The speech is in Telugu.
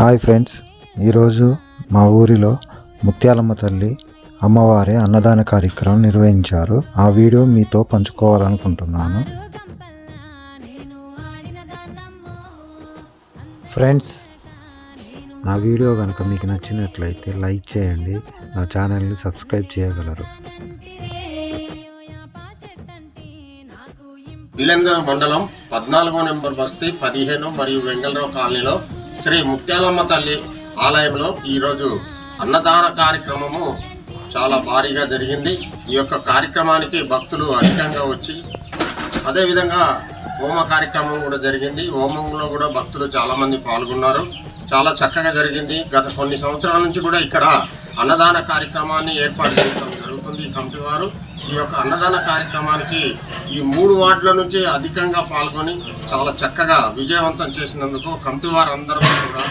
హాయ్ ఫ్రెండ్స్ ఈరోజు మా ఊరిలో ముత్యాలమ్మ తల్లి అమ్మవారి అన్నదాన కార్యక్రమం నిర్వహించారు. ఆ వీడియో మీతో పంచుకోవాలనుకుంటున్నాను. ఫ్రెండ్స్ నా వీడియో కనుక మీకు నచ్చినట్లయితే లైక్ చేయండి నా ఛానల్ని సబ్స్క్రైబ్ చేయగలరు. మండలం పద్నాలుగో నెంబర్ బస్తీ పదిహేను మరియు వెంగళరావు కాలనీలో శ్రీ ముత్యాలమ్మ తల్లి ఆలయంలో ఈరోజు అన్నదాన కార్యక్రమము చాలా భారీగా జరిగింది. ఈ యొక్క కార్యక్రమానికి భక్తులు అధికంగా వచ్చి అదేవిధంగా హోమ కార్యక్రమం కూడా జరిగింది. హోమంలో కూడా భక్తులు చాలామంది పాల్గొన్నారు. చాలా చక్కగా జరిగింది. గత కొన్ని సంవత్సరాల నుంచి కూడా ఇక్కడ అన్నదాన కార్యక్రమాన్ని ఏర్పాటు చేయడం ఈ కమిటీ వారు ఈ యొక్క అన్నదాన కార్యక్రమానికి ఈ మూడు వార్డుల నుంచి అధికంగా పాల్గొని చాలా చక్కగా విజయవంతం చేసినందుకు కమిటీ వారు అందరూ కూడా